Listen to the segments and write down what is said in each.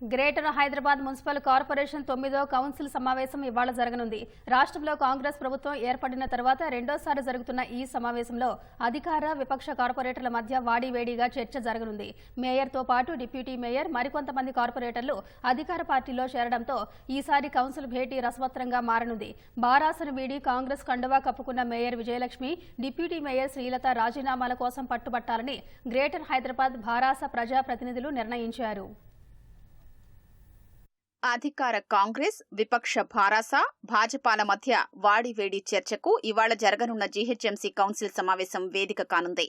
Greater Hyderabad municipal corporation తొమ్మిదో council సమావేశం ఇవాళ జరగనుంది. రాష్ట్రంలో కాంగ్రెస్ ప్రభుత్వం ఏర్పడిన తర్వాత రెండోసారి జరుగుతున్న ఈ సమావేశంలో అధికార విపక్ష కార్పొరేటర్ల మధ్య వాడివేడిగా చర్చ జరగనుంది. మేయర్తో పాటు డిప్యూటీ మేయర్ మరికొంతమంది కార్పొరేటర్లు అధికార పార్టీలో చేరడంతో ఈసారి కౌన్సిల్ భేటీ రసవత్రంగా మారనుంది. బారాసను వీడి కాంగ్రెస్ కండువా కప్పుకున్న mayor Vijayalakshmi deputy mayor Srilatha రాజీనామాల కోసం పట్టుబట్టాలని గ్రేటర్ హైదరాబాద్ భారాస ప్రజాప్రతినిధులు నిర్ణయించారు. అధికార కాంగ్రెస్ విపక్ష భారాస భాజపాల మధ్య వాడివేడి చర్చకు ఇవాళ జరగనున్న జీహెచ్ఎంసీ కౌన్సిల్ సమావేశం వేదిక కానుంది.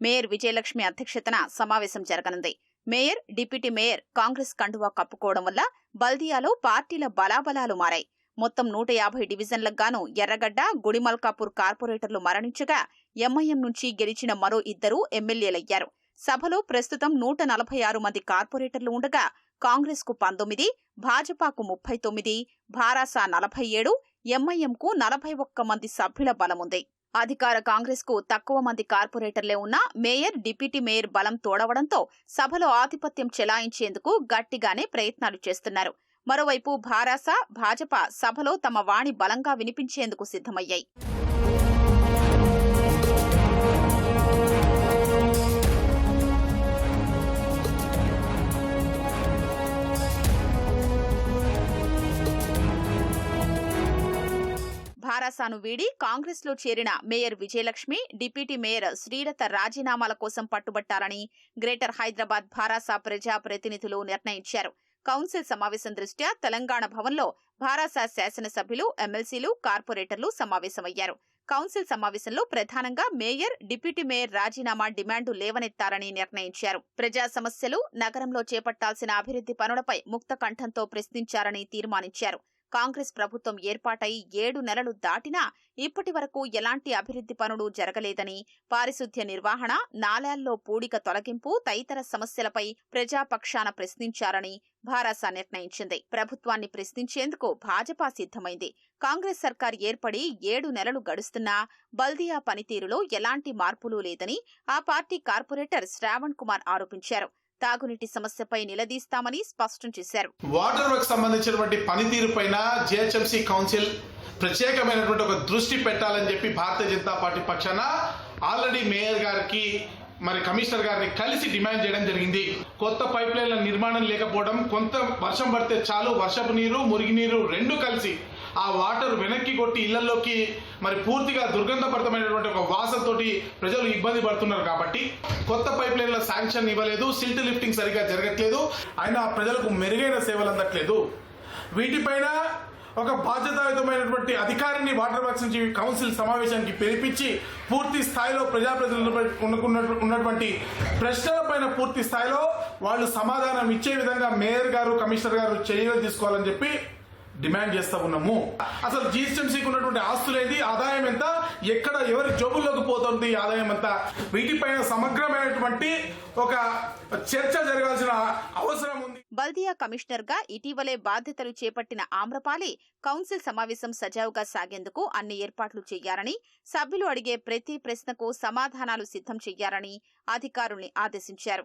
మేయర్ విజయలక్ష్మి అధ్యక్షతన సమావేశం జరగనుంది. మేయర్ డిప్యూటీ మేయర్ కాంగ్రెస్ కండువా కప్పుకోవడం వల్ల బల్దియాలో పార్టీల బలాబలాలు మారాయి. మొత్తం నూట యాభై డివిజన్లకు గాను ఎర్రగడ్డ గుడిమల్కాపూర్ కార్పొరేటర్లు మరణించగా ఎంఐఎం నుంచి గెలిచిన మరో ఇద్దరు ఎమ్మెల్యేలయ్యారు. సభలో ప్రస్తుతం నూట నలభై ఆరు మంది కార్పొరేటర్లు ఉండగా కాంగ్రెస్కు పంతొమ్మిది భాజపాకు ముప్పై తొమ్మిది భారాసా నలభై ఏడు ఎంఐఎంకు నలభై ఒక్క మంది సభ్యుల బలముంది. అధికార కాంగ్రెస్కు తక్కువ మంది కార్పొరేటర్లే ఉన్నా మేయర్ డిప్యూటీ మేయర్ బలం తోడవడంతో సభలో ఆధిపత్యం చెలాయించేందుకు గట్టిగానే ప్రయత్నాలు చేస్తున్నారు. మరోవైపు భారాస భాజపా సభలో తమ వాణి బలంగా వినిపించేందుకు సిద్ధమయ్యాయి. భారాసాను వీడి కాంగ్రెస్లో చేరిన mayor Vijayalakshmi deputy mayor Srilatha రాజీనామాల కోసం పట్టుబట్టాలని గ్రేటర్ హైదరాబాద్ భారాసా ప్రజా ప్రతినిధులు నిర్ణయించారు. కౌన్సిల్ సమావేశం దృష్ట్యా తెలంగాణ భవన్లో భారాసా శాసనసభ్యులు ఎమ్మెల్సీలు కార్పొరేటర్లు సమావేశమయ్యారు. కౌన్సిల్ సమావేశంలో ప్రధానంగా మేయర్ డిప్యూటీ మేయర్ రాజీనామా డిమాండు లేవనెత్తారని నిర్ణయించారు. ప్రజా సమస్యలు నగరంలో చేపట్టాల్సిన అభివృద్ధి పనులపై ముక్త కంఠంతో ప్రశ్నించారని తీర్మానించారు. కాంగ్రెస్ ప్రభుత్వం ఏర్పాటై ఏడు నెలలు దాటినా ఇప్పటి వరకు ఎలాంటి అభివృద్ధి పనులు జరగలేదని పారిశుద్ధ్య నిర్వహణ నాలాల్లో పూడిక తొలగింపు తదితర సమస్యలపై ప్రజాపక్షాన ప్రశ్నించారని భారాస నిర్ణయించింది. ప్రభుత్వాన్ని ప్రశ్నించేందుకు భాజపా సిద్ధమైంది. కాంగ్రెస్ సర్కార్ ఏర్పడి ఏడు నెలలు గడుస్తున్నా బల్దియా పనితీరులో ఎలాంటి మార్పులు లేదని ఆ పార్టీ కార్పొరేటర్ శ్రావణ్ కుమార్ ఆరోపించారు. తాగునీటి సమస్యపై నిలదీస్తామని స్పష్టం చేశారు. వాటర్ వర్క్ సంబంధించినటువంటి పనితీరు పైన జిహెచ్ఎంసీ కౌన్సిల్ ప్రత్యేకమైనటువంటి ఒక దృష్టి పెట్టాలని చెప్పి భారతీయ జనతా పార్టీ పక్షాన ఆల్రెడీ మేయర్ గారికి మరి కమిషనర్ గారిని కలిసి డిమాండ్ చేయడం జరిగింది. కొత్త పైప్ లైన్ల నిర్మాణం లేకపోవడం కొంత వర్షం పడితే చాలు వర్షపు నీరు మురిగి నీరు రెండు కలిసి ఆ వాటర్ వెనక్కి కొట్టి ఇళ్ళలోకి మరి పూర్తిగా దుర్గంధభరితమైనటువంటి ఒక వాసనతోటి ప్రజలు ఇబ్బంది పడుతున్నారు కాబట్టి కొత్త పైప్ లైన్ల శాంక్షన్ ఇవ్వలేదు సిల్ట్ లిఫ్టింగ్ సరిగా జరగట్లేదు అయినా ప్రజలకు మెరుగైన సేవలు అందట్లేదు. వీటిపైన ఒక బాధ్యతాయుతమైనటువంటి అధికారిని వాటర్ వర్క్స్ నుంచి కౌన్సిల్ సమావేశానికి పిలిపించి పూర్తి స్థాయిలో ప్రజాప్రతినిధులు ఉన్నకున్న- ఉన్నటువంటి ప్రశ్నలపైన పూర్తి స్థాయిలో వాళ్ళు సమాధానం ఇచ్చే విధంగా మేయర్ గారు కమిషనర్ గారు చర్యలు తీసుకోవాలని చెప్పి డిమాండ్ చేస్తా ఉన్నాము అసలు జిహెచ్ఎంసీకి ఉన్నటువంటి ఆస్తులేది ఆదాయం ఎంత? ఎక్కడ ఎవరి జోబుల్లోకి పోతుంది ఆదాయం ఎంత? వీటిపైన సమగ్రమైనటువంటి ఒక చర్చ జరగాల్సిన అవసరం ఉంది. బల్దియా కమిషనర్గా ఇటీవలే బాధ్యతలు చేపట్టిన ఆమ్రపాలి కౌన్సిల్ సమావేశం సజావుగా సాగేందుకు అన్ని ఏర్పాట్లు చేయాలని సభ్యులు అడిగే ప్రతి ప్రశ్నకు సమాధానాలు సిద్ధం చేయాలని అధికారుల్ని ఆదేశించారు.